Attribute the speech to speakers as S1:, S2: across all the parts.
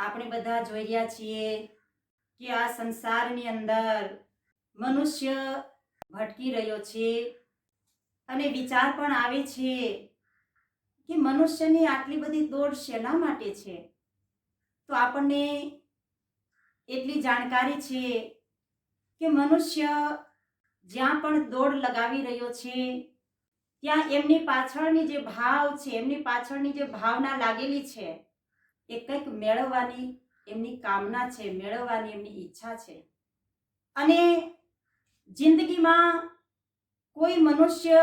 S1: આપણે બધા જોઈ રહ્યા છીએ કે આ સંસારની અંદર મનુષ્ય ભટકી રહ્યો છે અને વિચાર પણ આવે છે કે મનુષ્યની આટલી બધી દોડ શેના માટે છે? તો આપણને એટલી જાણકારી છે કે મનુષ્ય જ્યાં પણ દોડ લગાવી રહ્યો છે, ત્યાં એમની પાછળની જે ભાવ છે, એમની પાછળની જે ભાવના લાગેલી છે એ કંઈક મેળવવાની એમની કામના છે, મેળવવાની એમની ઈચ્છા છે. અને જિંદગીમાં કોઈ મનુષ્ય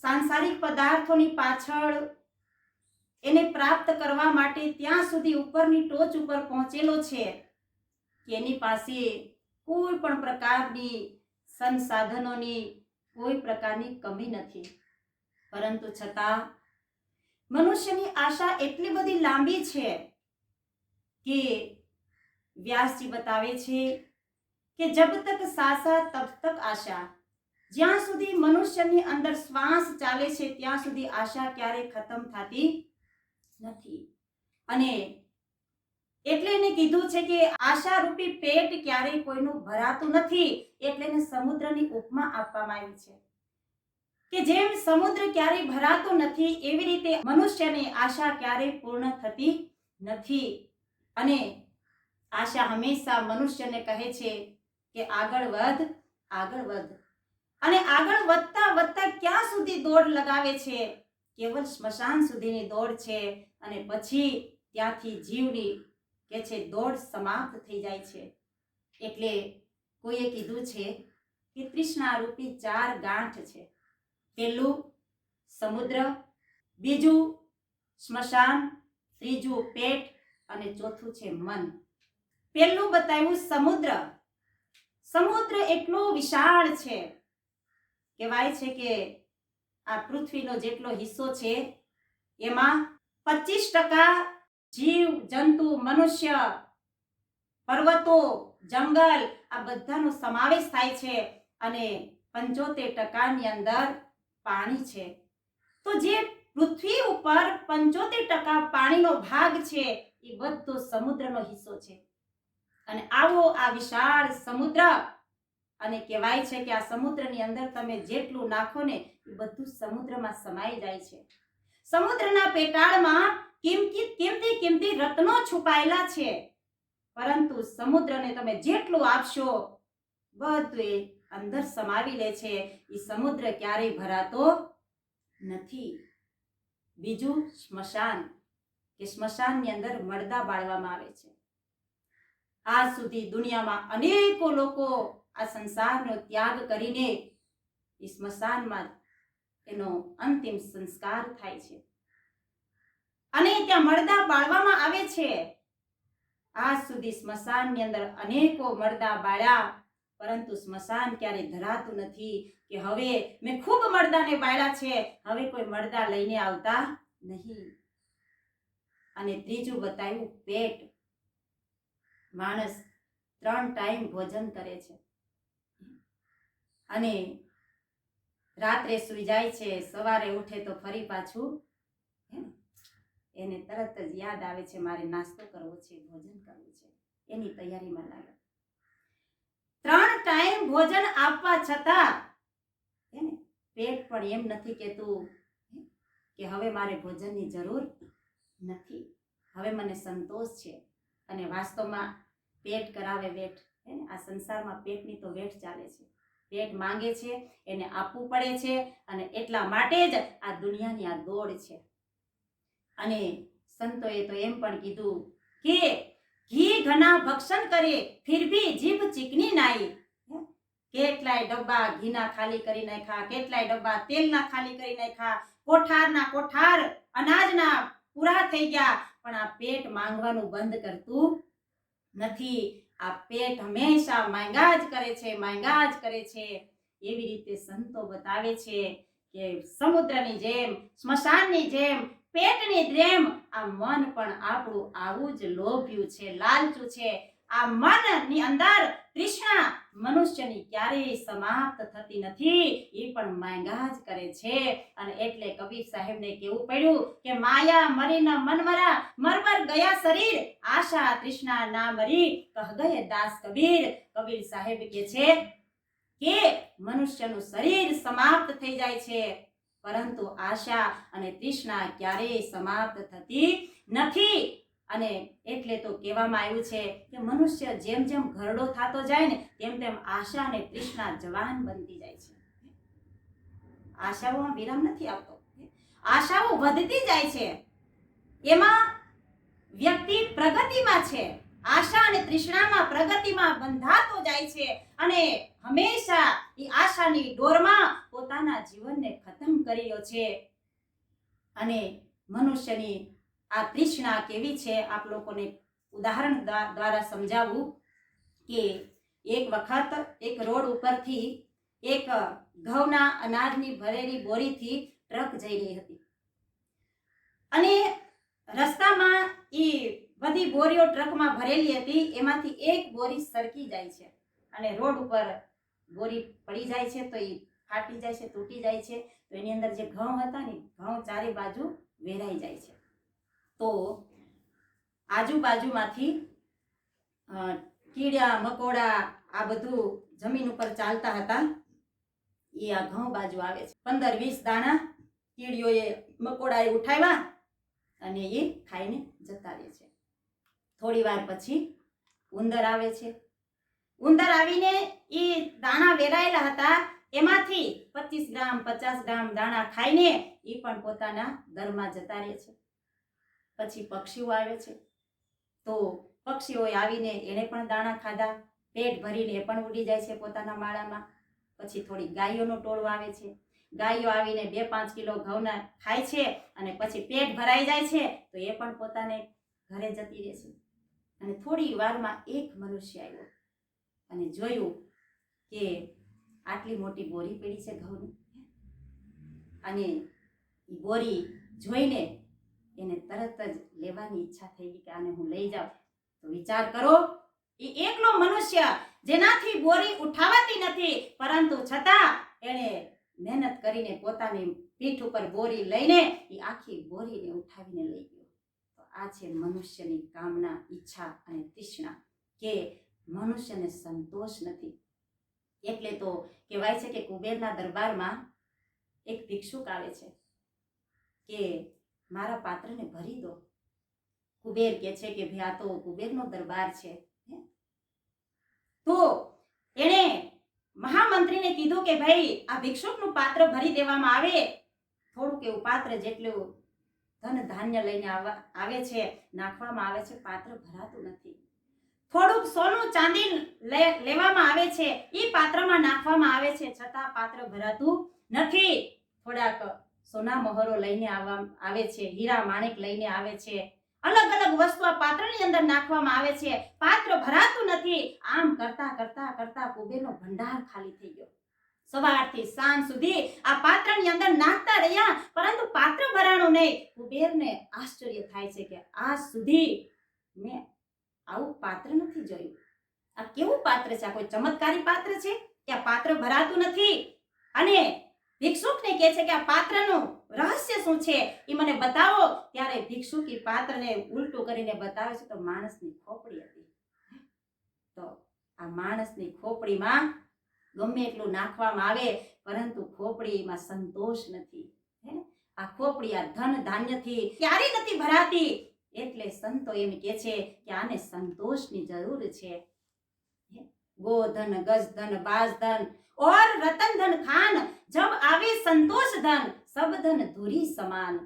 S1: સાંસારિક પદાર્થોની પાછળ એને પ્રાપ્ત કરવા માટે ત્યાં સુધી ઉપરની ટોચ ઉપર પહોંચેલો છે કે એની પાસે કોઈ પણ પ્રકારની સંસાધનોની કોઈ પ્રકારની કમી નથી. પરંતુ છતાં મનુષ્યની આશા એટલી બધી લાંબી છે કે વ્યાસજી બતાવે છે કે જબ તક સાસા તબ તક આશા. જ્યાં સુધી મનુષ્યની અંદર શ્વાસ ચાલે છે, ત્યાં સુધી આશા ક્યારેય ખતમ થતી નથી. અને એટલે એને કીધું છે કે આશા રૂપી પેટ ક્યારેય કોઈનું ભરાતું નથી, એટલે એને સમુદ્રની ઉપમા આપવામાં આવી છે. કે જેમ સમુદ્ર ક્યારેય ભરાતો નથી, એવી રીતે મનુષ્યની આશા ક્યારેય પૂર્ણ થતી નથી. અને આશા હંમેશા મનુષ્યને કહે છે કે આગળ વધ આગળ વધ. અને આગળ વધતા વધતા ક્યાં સુધી દોડ લગાવે છે? કેવલ સ્મશાન સુધીની દોડ છે અને પછી ત્યાંથી જીવની કે છે દોડ સમાપ્ત થઈ જાય છે. એટલે કોઈએ કીધું છે કે તૃષ્ણારૂપી ચાર ગાંઠ છે. પહેલું સમુદ્ર, બીજું સ્મશાન, ત્રીજું પેટ અને ચોથું છે મન. પહેલું બતાવ્યું સમુદ્ર. સમુદ્ર એટલો વિશાળ છે, કહેવાય છે કે આ પૃથ્વીનો જેટલો હિસ્સો છે, એમાં પચીસ ટકા જીવ, જંતુ, મનુષ્ય, પર્વતો, જંગલ આ બધાનો સમાવેશ થાય છે અને પંચોતેર ટકાની અંદર પાણી છે. તો જે પૃથ્વી ઉપર પંચોતેર ટકા પાણીનો ભાગ છે, એ બધો સમુદ્રનો હિસ્સો છે. અને આવો આ વિશાળ સમુદ્ર, અને કહેવાય છે કે આ સમુદ્રની અંદર તમે જેટલું નાખો ને એ બધું સમુદ્રમાં સમાઈ જાય છે. સમુદ્રના પેટાળમાં કિંમતી કિંમતી કિંમતી રત્નો છુપાયેલા છે. પરંતુ સમુદ્રને તમે જેટલું આપશો બધું અંદર સમાવી લે છે. એ સમુદ્ર ક્યારેય ભરાતો નથી. બીજું સ્મશાન, કે સ્મશાનની અંદર મળદા બાળવામાં આવે છે. આજ સુધી દુનિયામાં અનેકો લોકો આ સંસારનો ત્યાગ કરીને એ સ્મશાનમાં એનો અંતિમ સંસ્કાર થાય છે. અને ત્યાં મરદા બાળવામાં આવે છે. આજ સુધી સ્મશાનની અંદર અનેકો મરદા બાળ્યા પરંતુ સ્મશાન ક્યારે ધરાતું નથી કે હવે મેં ખૂબ મરદાને પાડ્યા છે, હવે કોઈ મરદા લઈને આવતા નહીં. અને ત્રીજું બતાવ્યું પેટ. માણસ ત્રણ ટાઈમ ભોજન કરે છે. અને રાત્રે સૂઈ જાય છે, સવારે ઉઠે તો ફરી પાછું એને તરત જ યાદ આવે છે, મારે નાસ્તો કરવો છે, ભોજન કરવું છે. એની તૈયારીમાં લાગે ત્રણ ટાઈમ ભોજન આપવા છતાં પેટ પણ એમ નથી કહેતું કે હવે મારે ભોજનની જરૂર નથી. હવે મને સંતોષ છે અને વાસ્તવમાં પેટ કરાવે વેઠ આ સંસારમાં પેટની તો વેઠ ચાલે છે. પેટ માંગે છે, એને આપવું પડે છે અને એટલા માટે જ આ દુનિયાની આ દોડ છે. અને સંતોએ તો એમ પણ કીધું કે ઘના ભક્ષણ કરે ફિર ભી જીભ ચીકની નાઈ. કેટલાય ડબ્બા ઘીના ખાલી કરી નાખ્યા, કેટલાય ડબ્બા તેલના ખાલી કરી નાખ્યા. કોઠારના કોઠાર અનાજના પૂરા થઈ ગયા. પણ આ પેટ માંગવાનું બંધ કરતું નથી. આ પેટ હંમેશા માંગા જ કરે છે માંગા જ કરે છે. એવી રીતે સંતો બતાવે છે કે સમુદ્રની જેમ, સ્મશાનની જેમ પેટની જેમ આ મન પણ આપણું આવું જ લોભ્યું છે, લાલચું છે. આ મનની અંદર તૃષ્ણા મનુષ્યની ક્યારેય સમાપ્ત થતી નથી, એ પણ માંગા જ કરે છે. અને એટલે કબીર સાહેબને કેવું પડ્યું કે, માયા મરીના મનમરા મરમર ગયા શરીર. આશા તૃષ્ણા ના મરી, કહ ગયે દાસ કબીર. કબીર સાહેબ કે છે કે, મનુષ્યનું શરીર સમાપ્ત થઈ જાય છે. પરંતુ આશા અને તૃષ્ણા ક્યારેય સમાપ્ત થતી નથી. અને એટલે તો કહેવામાં આવ્યું છે કે મનુષ્ય જેમ જેમ ઘરડો થતો જાય ને, તેમ તેમ આશા અને તૃષ્ણા જવાન બનતી જાય છે. આશાઓમાં વિરામ નથી આવતો. આશાઓ વધતી જાય છે. એમાં વ્યક્તિ પ્રગતિમાં છે. આશા અને તૃષ્ણામાં પ્રગતિમાં બંધાતો જાય છે. અને હંમેશા એ આશાની ડોરમાં પોતાના જીવનને ખતમ કર્યો છે. અને મનુષ્યની આ તૃષ્ણા કેવી છે આપ લોકોને ઉદાહરણ દ્વારા સમજાવું કે એક વખત એક રોડ ઉપરથી એક ઘઉંના અનાજની ભરેલી બોરીથી ટ્રક જઈ રહી હતી. અને રસ્તામાં એ બધી બોરીઓ ટ્રકમાં ભરેલી હતી, એમાંથી એક બોરી સરકી જાય છે. અને રોડ ઉપર બોરી પડી જાય છે, તો એ ફાટી જાય છે, તૂટી જાય છે, તો એની અંદર જે ઘઉં હતા ને, ઘઉં ચારે બાજુ વેરાઈ જાય છે. તો આજુબાજુમાંથી કીડા, મકોડા, આ બધું જમીન ઉપર ચાલતા હતા, એ આ ઘઉં બાજુ આવે છે. પંદર વીસ દાણા કીડીઓએ મકોડાએ ઉઠાવ્યા અને એ ખાઈને જતા રહે છે. થોડી વાર પછી ઉંદર આવે છે. ઉંદર આવીને એ દાણા વેરાયેલા હતા. એમાંથી પચીસ ગ્રામ, પચાસ ગ્રામ દાણા ખાઈને એ પણ પોતાના ઘરમાં જતા રહે છે. પછી પક્ષીઓ આવે છે. તો પક્ષીઓએ આવીને એણે પણ દાણા ખાધા. પેટ ભરીને એ પણ ઉડી જાય છે પોતાના માળામાં. પછી થોડી ગાયોનો ટોળો આવે છે. ગાયો આવીને બે પાંચ કિલો ઘઉંના ખાય છે અને પછી પેટ ભરાઈ જાય છે તો એ પણ પોતાને ઘરે જતી રહે છે. અને થોડી વારમાં એક મનુષ્ય આવ્યો અને જોયું કે આટલી મોટી બોરી પડી છે ઘઉંની અને એ બોરી જોઈને એને તરત જ લેવાની ઈચ્છા થઈ ગઈ કે આને હું લઈ જાઉં. તો વિચાર કરો, એ એકલો મનુષ્ય જેનાથી બોરી ઉઠાવાતી નથી, પરંતુ છતાં એણે મહેનત કરીને પોતાની પીઠ ઉપર બોરી લઈને એ આખી બોરીને ઉઠાવીને લઈ ગયો. તો આ છે મનુષ્યની કામના ઈચ્છા અને તૃષ્ણા કે મનુષ્યને સંતોષ નથી. એટલે તો કહેવાય છે કે કુબેરના દરબારમાં એક ભિક્ષુક આવે છે કે, મારા પાત્રને ભરી દો. કુબેર કે છે કે, ભાઈ આ તો કુબેરનો દરબાર છે? તો એણે મહામંત્રીને કીધું કે, ભાઈ, આ ભિક્ષુકનું પાત્ર ભરી દેવામાં આવે. થોડુંક એવું પાત્ર જેટલું ધન ધાન્ય લઈને આવે છે, નાખવામાં આવે છે, પાત્ર ભરાતું નથી. થોડુંક સોનું ચાંદી લેવામાં આવે છે એ પાત્રમાં નાખવામાં આવે છે, છતાં પાત્ર ભરાતું નથી. થોડાક સોના મહોરો લઈને આવવા, આવે છે, હીરા માણેક લઈને આવે છે. અલગ અલગ વસ્તુ આ પાત્રની અંદર નાખવામાં આવે છે. પાત્ર ભરાતું નથી. આમ કરતા કરતા કરતા કુબેરનો ભંડાર ખાલી થઈ ગયો. સવારથી સાંજ સુધી આ પાત્રની અંદર નાખતા રહ્યા, પરંતુ પાત્ર ભરાણું નહીં. કુબેરને આશ્ચર્ય થાય છે કે આજ સુધી મેં આવું પાત્ર નથી જોયું. આ કેવું પાત્ર છે? આ કોઈ ચમત્કારી પાત્ર છે? કે આ પાત્ર ભરાતું નથી? અને ભિક્ષુકને કહે છે કે આ પાત્રનું રહસ્ય શું છે? એ મને બતાવો. ત્યારે ભિક્ષુક એ પાત્રને ઉલટું કરીને બતાવે છે, તો માણસની ખોપડી હતી. તો આ માણસની ખોપડીમાં ગમે એટલું નાખવામાં આવે, પરંતુ ખોપડીમાં સંતોષ નથી. હે આ ખોપડી આ ધન ધાન્યથી ક્યારેય નથી ભરાતી. એટલે સંતો એમ કે છે કે આને સંતોષની જરૂર છે. ગોધન ગજધન બાજધન ઓર રતનધન, ખાન, જબ આવે સંતોષ ધન સબધન ધૂરી સમાન.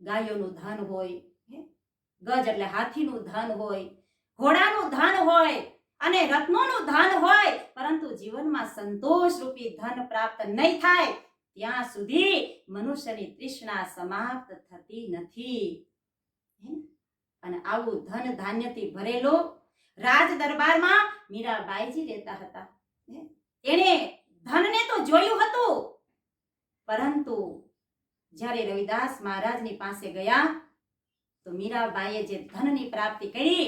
S1: ગાયોનું ધન હોય ગજ એટલે હાથીનું ધન હોય, ઘોડાનું ધન હોય, અને રત્નોનું ધન હોય, પરંતુ જીવનમાં સંતોષ રૂપી ધન પ્રાપ્ત નહીં થાય, ત્યાં સુધી મનુષ્યની તૃષ્ણા સમાપ્ત થતી નથી. અને આવું ધન ધાન્યથી ભરેલો રાજ દરબારમાં મીરાબાઈજી રહેતા હતા. એણે ધનને તો જોયું હતું, પરંતુ જ્યારે રવિદાસ મહારાજની પાસે ગયા, તો મીરાબાઈએ જે ધનની પ્રાપ્તિ કરી,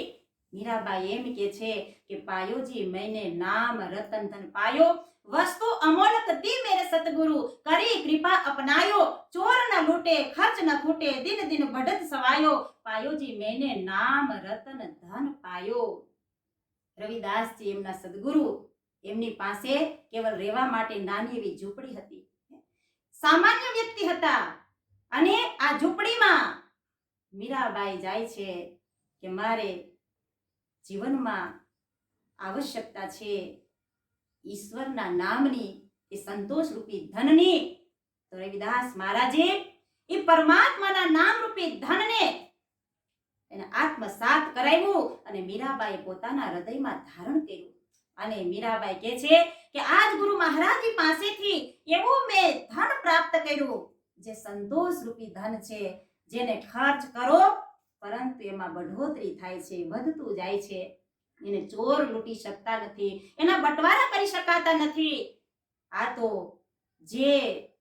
S1: મીરાબાઈ એમ કે છે કે, પાયોજી, મૈને નામ રતન ધન પાયો વસ્તુ અમોલક દી મેરે સતગુરુ. કરી કૃપા અપનાયો. ચોર ન લૂટે ખર્ચ ન ખૂટે, દિન દિન ભડત સવાયો. પાયોજી મેને નામ રતન ધન પાયો. રવિદાસજી એમના સદગુરુ, એમની પાસે કેવલ રહેવા માટે નાની એવી ઝૂંપડી હતી. સામાન્ય વ્યક્તિ હતા. અને આ ઝૂંપડીમાં મીરાબાઈ જાય છે કે મારે જીવનમાં આવશ્યકતા છે. ઈશ્વરના નામની એ સંતોષ રૂપી ધનની તો રવિદાસ મહારાજે, એ પરમાત્માના નામ રૂપી ધનને એને આત્મસાત કરાવ્યું અને મીરાબાઈએ પોતાના હૃદયમાં ધારણ કર્યું. અને મીરાબાઈ કહે છે કે આજ ગુરુ મહારાજજી પાસેથી એવું મેં ધન પ્રાપ્ત કર્યું, જે સંતોષ રૂપી ધન છે, જેને ખર્ચ કરો, પરંતુ એમાં બઢોતરી થાય છે, વધતું જાય છે. એને ચોર લૂંટી શકતા નથી, એના બટવારા કરી શકાતા નથી. આ તો જે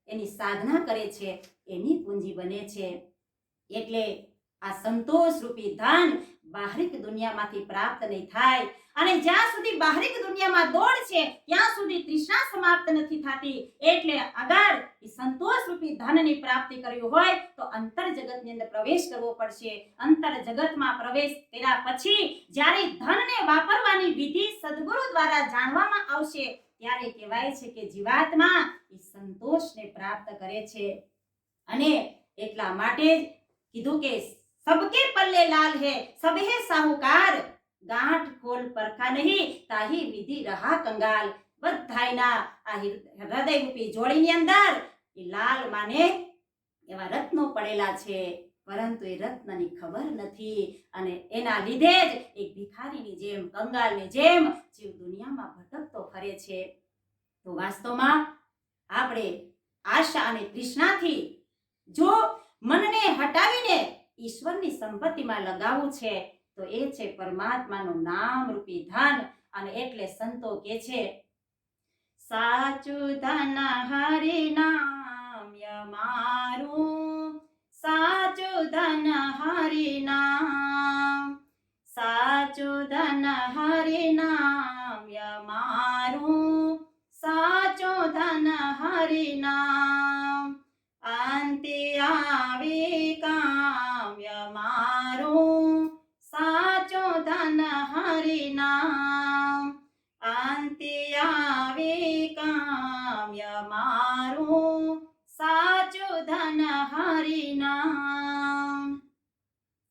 S1: એની સાધના કરે છે, એની પૂંજી બને છે. એટલે આ સંતોષ રૂપી ધન બાહરિક દુનિયામાંથી પ્રાપ્ત નહીં થાય. અને જ્યાં સુધી બાહરિક દુનિયામાં દોડ છે, ત્યાં સુધી તૃષ્ણા સમાપ્ત નથી થતી. એટલે અગર સંતોષ રૂપી ધનની પ્રાપ્તિ કરવી હોય, તો અંતર જગતની અંદર પ્રવેશ કરવો પડશે. અંતર જગતમાં પ્રવેશ કર્યા પછી જ્યારે ધનને વાપરવાની વિધિ સદગુરુ દ્વારા જાણવામાં આવશે, ત્યારે કહેવાય છે કે જીવાત્મા એ સંતોષને પ્રાપ્ત કરે છે. અને એટલા માટે જ કીધું કે સબકે પલ્લે લાલ હે સબહે સાહુકાર ગાંઠ ખોલ પરખા નહીં તાહી વિધિ રહા કંગાલ બધાયના આ હિર- હૃદયરૂપી જોડીની અંદર એ લાલ માને એવા રત્નો પડેલા છે પરંતુ એ રત્નની ખબર નથી અને એના લીધે જ એક ભિખારીની જેમ કંગાલની જેમ જીવ દુનિયામાં ભટકતો ફરે છે તો વાસ્તવમાં આપણે આશા અને તૃષ્ણાથી જો મનને હટાવીને ઈશ્વરની સંપત્તિમાં લગાવવું છે, તો એ છે પરમાત્માનું નામ રૂપી ધન, અને એટલે સંતો કે છે, સાચું ધન હરિ નામ મારું, સાચું ધન હરિ નામ, સાચું ધન હરિ નામ મારું, સાચું ધન હરિ નામ અંતે આવી કામ્ય હરિ નામ અંતે આવી કામ્ય મારું સાચું ધન હરિનામ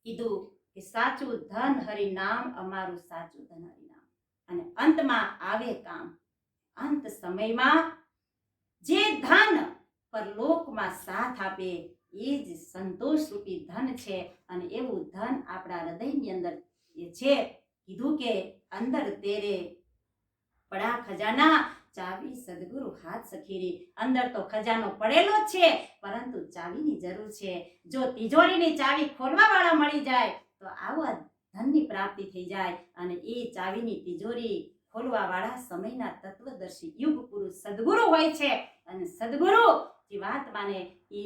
S1: કીધું કે સાચું ધન હરિનામ અમારું સાચું ધન હરિનામ અને અંતમાં આવે કામ. અંત સમયમાં જે ધન પરલોકમાં સાથ આપે, એ જ સંતોષ રૂપી ધન છે અને એવું ધન આપણા હૃદયની અંદર એ છે. કીધું કે અંદર તેરે પડા ખજાના ચાવી સદગુરુ હાથ સખીરી. અંદર તો ખજાનો પડેલો જ છે, પરંતુ ચાવીની જરૂર છે. જો તિજોરીની ચાવી ખોલવા વાળા મળી જાય, તો આવો ધનની પ્રાપ્તિ થઈ જાય અને એ ચાવીની તિજોરી ખોલવાવાળા સમયના તત્વદર્શી યુગ પુરુષ સદગુરુ હોય છે. અને સદગુરુ જીવાત્માને એ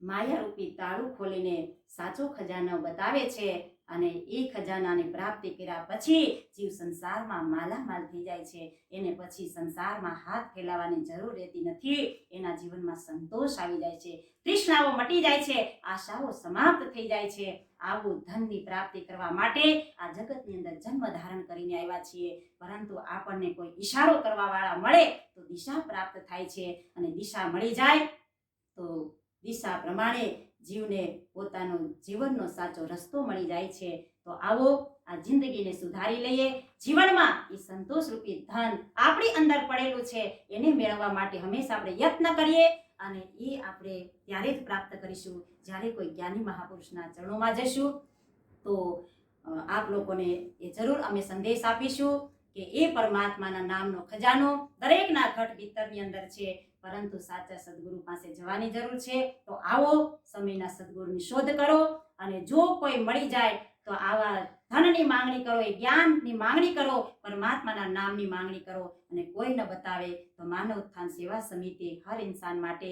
S1: માયારૂપી તાળું ખોલીને સાચો ખજાનો બતાવે છે. અને એ ખજાનાની પ્રાપ્તિ કર્યા પછી જીવ સંસારમાં માલામાલ થઈ જાય છે. એને પછી સંસારમાં હાથ ફેલાવવાની જરૂર રહેતી નથી. એના જીવનમાં સંતોષ આવી જાય છે. તૃષ્ણાઓ મટી જાય છે. આશાઓ સમાપ્ત થઈ જાય છે. આવું ધનની પ્રાપ્તિ કરવા માટે આ જગતની અંદર જન્મ ધારણ કરીને આવ્યા છીએ. પરંતુ આપણને કોઈ ઈશારો કરવા વાળા મળે તો દિશા પ્રાપ્ત થાય છે. અને દિશા મળી જાય તો દિશા પ્રમાણે જીવને પોતાનો જીવનનો સાચો રસ્તો મળી જાય છે. તો આવો આ જિંદગીને સુધારી લઈએ. જીવનમાં એ સંતોષરૂપી ધન આપણી અંદર પડેલું છે. એને મેળવવા માટે હંમેશા આપણે યત્ન કરીએ અને એ આપણે ત્યારે જ પ્રાપ્ત કરીશું. જ્યારે કોઈ જ્ઞાની મહાપુરુષના ચરણોમાં જશું, તો આપ લોકોને એ જરૂર અમે સંદેશ આપીશું કે એ પરમાત્માના નામનો ખજાનો દરેકના ઘટ ભીતરની અંદર છે. પરંતુ સાચા સદગુરુ પાસે જવાની જરૂર છે, તો આવો સમયના સદગુરુની શોધ કરો અને જો કોઈ મળી જાય, તો આવા ધનની માંગણી કરો, એ જ્ઞાનની માંગણી કરો, પરમાત્માના નામની માંગણી કરો અને કોઈ ન બતાવે, તો માનવ ઉત્થાન સેવા સમિતિ હર ઇન્સાન માટે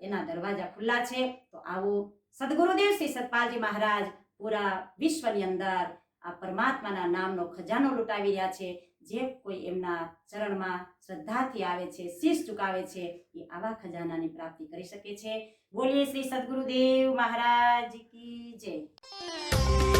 S1: એના દરવાજા ખુલ્લા છે. તો આવો સદગુરુદેવ શ્રી સતપાલજી મહારાજ પૂરા વિશ્વની અંદર આ પરમાત્માના નામનો ખજાનો લૂંટાવી રહ્યા છે. જે કોઈ એમના ચરણમાં શ્રદ્ધાથી આવે છે, શીશ ચુકાવે છે, એ આવા ખજાનાની પ્રાપ્તિ કરી શકે છે. બોલીએ શ્રી સદગુરુદેવ મહારાજ કી જય.